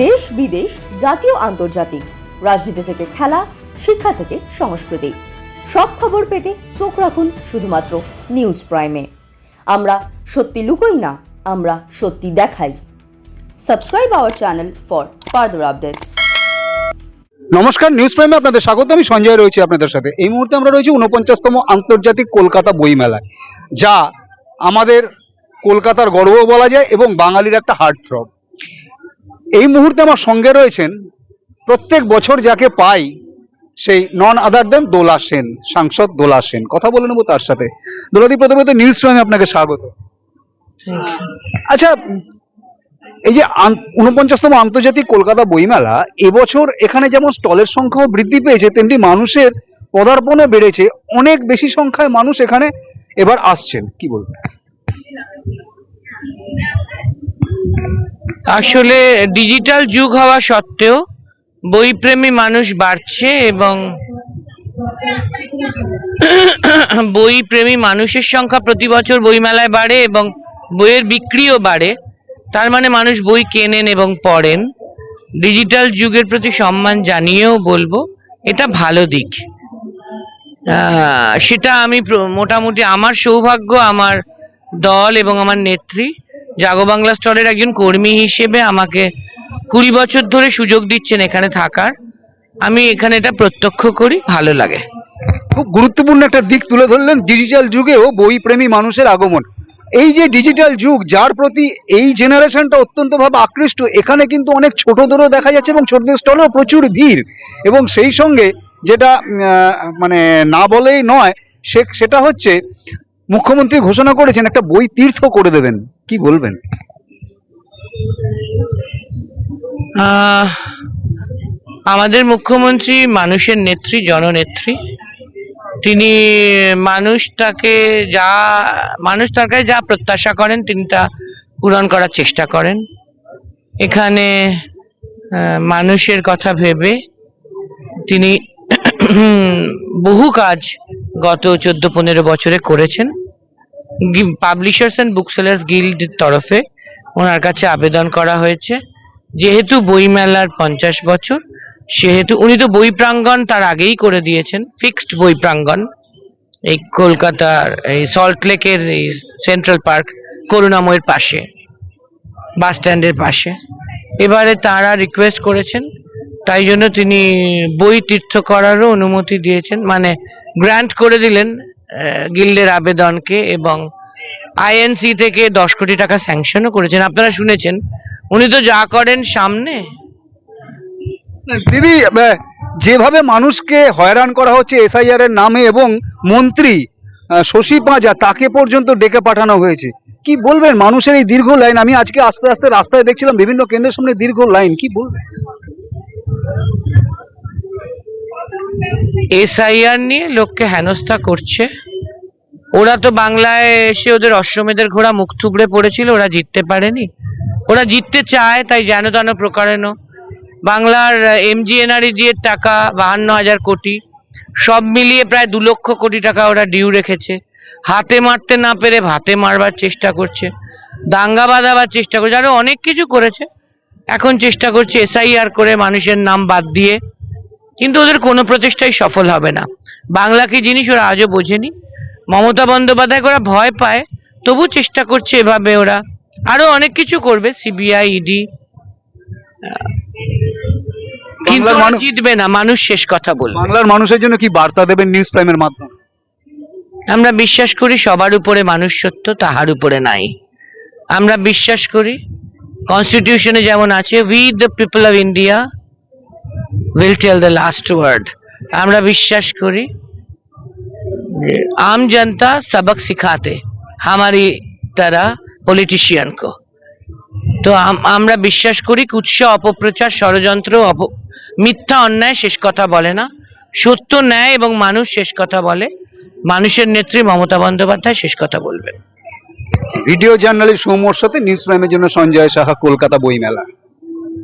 দেশ বিদেশ, জাতীয়, আন্তর্জাতিক। রাজনীতি থেকে খেলা, শিক্ষা থেকে সংস্কৃতি। সব খবর পেতে চোখ রাখুন শুধুমাত্র নিউজ প্রাইমে। আমরা সত্যি লুকোই না, আমরা সত্যি দেখাই। Subscribe our channel for further updates. নমস্কার, নিউজ প্রাইমে আপনাদের স্বাগত। আমি সঞ্জয় রয়েছি আপনাদের সাথে। এই মুহূর্তে আমরা রয়েছি উনপঞ্চাশতম আন্তর্জাতিক কলকাতা বইমেলায়, যা আমাদের কলকাতার গর্ব বলা যায় এবং বাঙালির একটা হার্ট থ্রব এই মুহূর্তে আমার সঙ্গে রয়েছেন প্রত্যেক বছর যাকে পাই সেই নন আদার দেন দোলা সেন সাংসদ দোলা সেন। কথা বলে নেব তার সাথে। দোলাদি প্রথমত নিউজ প্রাইমে আপনাকে স্বাগত। আচ্ছা এই যে ঊনপঞ্চাশতম আন্তর্জাতিক কলকাতা বইমেলা এবছর এখানে যেমন স্টলের সংখ্যাও বৃদ্ধি পেয়েছে তেমনি মানুষের পদার্পণও বেড়েছে। অনেক বেশি সংখ্যায় মানুষ এখানে এবার আসছেন। কি বলবেন? আসলে ডিজিটাল যুগ হওয়া সত্ত্বেও বইপ্রেমী মানুষ বাড়ছে এবং বইপ্রেমী মানুষের সংখ্যা প্রতি বছর বইমেলায় বাড়ে এবং বইয়ের বিক্রিও বাড়ে। তার মানে মানুষ বই কেনেন এবং পড়েন। ডিজিটাল যুগের প্রতি সম্মান জানিয়েও বলব, এটা ভালো দিক। সেটা আমি মোটামুটি আমার সৌভাগ্য, আমার দল এবং আমার নেত্রী জাগো বাংলা স্টলের একজন কর্মী হিসেবে আমাকে কুড়ি বছর ধরে সুযোগ দিচ্ছেন এখানে থাকার। আমি এখানে এটা প্রত্যক্ষ করি, ভালো লাগে। খুব গুরুত্বপূর্ণ একটা দিক তুলে ধরলেন ডিজিটাল যুগেও বইপ্রেমী মানুষের আগমন। এই যে ডিজিটাল যুগ, যার প্রতি এই জেনারেশনটা অত্যন্তভাবে আকৃষ্ট, এখানে কিন্তু অনেক ছোটদেরও দেখা যাচ্ছে এবং ছোটদের স্টলেও প্রচুর ভিড়। এবং সেই সঙ্গে যেটা মানে না বলেই নয়, সে, সেটা হচ্ছে, মুখ্যমন্ত্রী ঘোষণা করেছেন, একটা বই তীর্থ করে দেবেন। কি বলবেন? আমাদের মুখ্যমন্ত্রী মানুষের নেত্রী, জননেত্রী। তিনি মানুষটাকে যা, মানুষ তার কাছে যা প্রত্যাশা করেন, তিনি তা পূরণ করার চেষ্টা করেন। এখানে মানুষের কথা ভেবে তিনি বহু কাজ গত চোদ্দ পনেরো বছরে করেছেন। Publishers and book sellers guild তরফে ওনার কাছে আবেদন করা হয়েছে। যেহেতু বইমেলার পঞ্চাশ বছর, সেহেতু উনি তো বই প্রাঙ্গণ তার আগেই করে দিয়েছেন ফিক্সড বই প্রাঙ্গণ। এই কলকাতার, এই সল্ট লেকের এই সেন্ট্রাল পার্ক করুণাময়ের পাশে বাস স্ট্যান্ডের পাশে। এবারে তারা রিকোয়েস্ট করেছেন, তাই জন্য তিনি বই তীর্থ করারও অনুমতি দিয়েছেন মানে গ্র্যান্ট করে দিলেন গিল্ডের আবেদনকে এবং আইএনসি থেকে দশ কোটি টাকা স্যাংশনও করেছেন। আপনারা শুনেছেন। উনি তো যা করেন সামনে। দিদি যেভাবে মানুষকে হয়রান করা হচ্ছে এসআইআর এর নামে এবং মন্ত্রী শশী পাঁজা, তাকে পর্যন্ত ডেকে পাঠানো হয়েছে। কি বলবেন? মানুষের এই দীর্ঘ লাইন, আমি আজকে আস্তে আস্তে রাস্তায় দেখছিলাম, বিভিন্ন কেন্দ্রের সামনে দীর্ঘ লাইন, কি বলবেন? এসআইআর নিয়ে লোককে হেনস্থা করছে। ওরা তো বাংলায় এসে ওদের অশ্বমেধের ঘোড়া মুখ থুবড়ে পড়েছিল, ওরা জিততে পারেনি। ওরা জিততে চায়, তাই যেন তেন প্রকারেণ বাংলার এমজিএনআরইজি এর টাকা, বাহান্ন হাজার কোটি, সব মিলিয়ে প্রায় দু লক্ষ কোটি টাকা ওরা ডিউ রেখেছে। হাতে মারতে না পেরে ভাতে মারবার চেষ্টা করছে। দাঙ্গা বাঁধাবার চেষ্টা করছে, আরও অনেক কিছু করেছে। এখন চেষ্টা করছে এসআইআর করে মানুষের নাম বাদ দিয়ে কিন্তু ওদের কোনো প্রচেষ্টাই সফল হবে না। বাংলা কি জিনিস ওরা আজও বোঝেনি? মমতা বন্দ্যোপাধ্যায় ওরা ভয় পায় তবু চেষ্টা করছে এভাবে ওরা। আরও অনেক কিছু করবে সিবিআই ইডি কিন্তু ওরা মানুষ- জিতবে না মানুষ শেষ কথা বলবে। বাংলার মানুষের জন্য কি বার্তা দেবেন নিউজ প্রাইমের মাধ্যমে? আমরা বিশ্বাস করি সবার উপরে মানুষ সত্য তাহার উপরে নাই। আমরা বিশ্বাস করি কনস্টিটিউশনে যেমন আছে we the people of India will tell the last word আমরা বিশ্বাস করি যে आम जनता सबक सिखाते हमारी तरह पॉलिटिशियन को তো আম- আমরা বিশ্বাস করি কুৎস অপপ্রচার ষড়যন্ত্র অপ মিথ্যা অন্যায় শেষ কথা বলে না সত্য ন্যায় এবং মানুষ শেষ কথা বলে মানুষের নেত্রী মমতা বন্দ্যোপাধ্যায় শেষ কথা বলবেন ভিডিও জার্নালিস্ট সৌম্যর সাথে নিউজ প্রাইমের জন্য সঞ্জয় সাহা কলকাতা বইমেলা